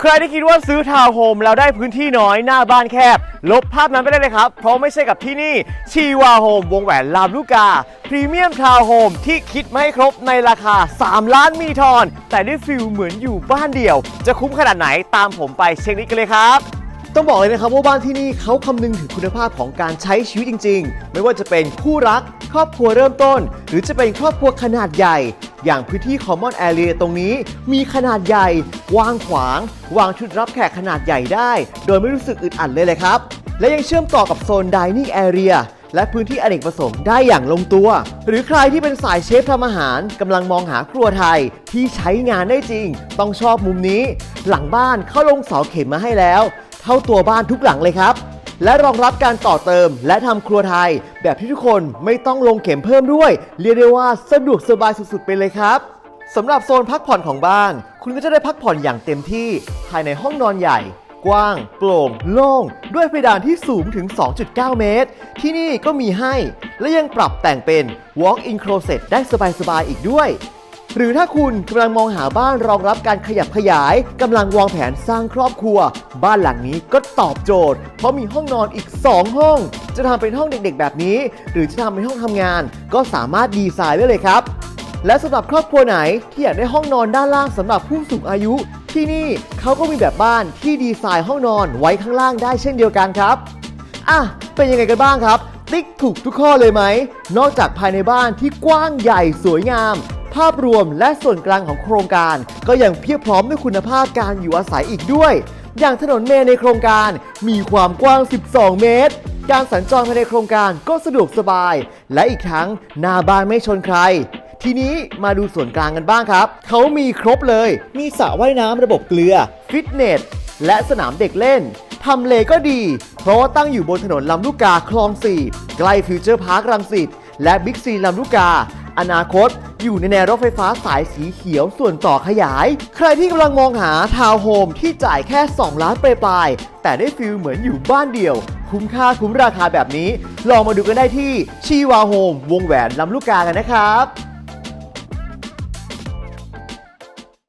ใครที่คิดว่าซื้อทาวน์โฮมแล้วได้พื้นที่น้อยหน้าบ้านแคบ ลบภาพนั้นไปได้เลยครับ เพราะไม่ใช่กับที่นี่ชีวาโฮมวงแหวนลามลูกกา พรีเมียมทาวน์โฮมที่คิดไมาให้ครบในราคา 3 ล้านมีทอน แต่ได้ฟิลเหมือนอยู่บ้านเดี่ยว จะคุ้มขนาดไหนตามผมไปเช็คลิสต์กันเลยครับต้องบอกเลยนะครับว่าบ้านที่นี่เขาคำนึงถึงคุณภาพของการใช้ชีวิตจริง ๆ ไม่ว่าจะเป็นคู่รัก ครอบครัวเริ่มต้น หรือจะเป็นครอบครัวขนาดใหญ่ อย่างพื้นที่ Common Area ตรงนี้ มีขนาดใหญ่วางขวาง วางชุดรับแขกขนาดใหญ่ได้ โดยไม่รู้สึกอึดอัดเลยเลยครับ และยังเชื่อมต่อกับโซน Dining Area และพื้นที่อเนกประสงค์ได้อย่างลงตัว หรือใครที่เป็นสายเชฟทำอาหารกำลังมองหาครัวไทยที่ใช้งานได้จริง ต้องชอบมุมนี้ หลังบ้านเข้าลงเสาเข็มมาให้แล้ว เท่าตัวบ้านทุกหลังเลยครับ และรองรับการต่อเติมและทำครัวไทย แบบที่ทุกคนไม่ต้องลงเข็มเพิ่มด้วย เรียกได้ว่าสะดวกสบายสุดๆ ไปเลยครับสำหรับโซนพักผ่อนของบ้าน คุณก็จะได้พักผ่อนอย่างเต็มที่ภายในห้องนอนใหญ่ กว้าง โปร่ง โล่ง ด้วยเพดานที่สูงถึง 2.9 เมตร ที่นี่ก็มีให้ และยังปรับแต่งเป็น walk-in closet ได้สบายๆอีกด้วย หรือถ้าคุณกำลังมองหาบ้านรองรับการขยับขยายกำลังวางแผนสร้างครอบครัว บ้านหลังนี้ก็ตอบโจทย์ เพราะมีห้องนอนอีก 2 ห้อง จะทำเป็นห้องเด็กๆ แบบนี้ หรือจะทำเป็นห้องทำงาน ก็สามารถดีไซน์ได้เลยครับ และสำหรับครอบครัวไหนที่อยากได้ห้องนอนด้านล่างสำหรับผู้สูงอายุ ที่นี่เขาก็มีแบบบ้านที่ดีไซน์ห้องนอนไว้ข้างล่างได้เช่นเดียวกันครับอะเป็นยังไงกันบ้างครับ ติ๊กถูกทุกข้อเลยไหม นอกจากภายในบ้านที่กว้างใหญ่สวยงาม ภาพรวมและส่วนกลางของโครงการ ก็ยังเพียบพร้อมด้วยคุณภาพการอยู่อาศัยอีกด้วย อย่างถนนเมในโครงการมีความกว้าง 12 เมตร การสัญจรภายในโครงการก็สะดวกสบาย และอีกทั้งหน้าบ้านไม่ชนใครทีนี้มาดูส่วนกลางกันบ้างครับ เขามีครบเลย มีสระว่ายน้ำระบบเกลือ ฟิตเนส และสนามเด็กเล่น ทำเลก็ดี เพราะว่าตั้งอยู่บนถนนลำลูกกาคลอง 4 ใกล้ฟิวเจอร์พาร์ครังสิต และบิ๊กซีลำลูกกา อนาคต อยู่ในแนวรถไฟฟ้าสายสีเขียวส่วนต่อขยาย ใครที่กำลังมองหาทาวน์โฮมที่จ่ายแค่ 2 ล้านปลายๆแต่ได้ฟิลเหมือนอยู่บ้านเดี่ยว คุ้มค่าคุ้มราคาแบบนี้ ลองมาดูกันได้ที่ชีวาโฮมวงแหวนลำลูกกากันนะครับ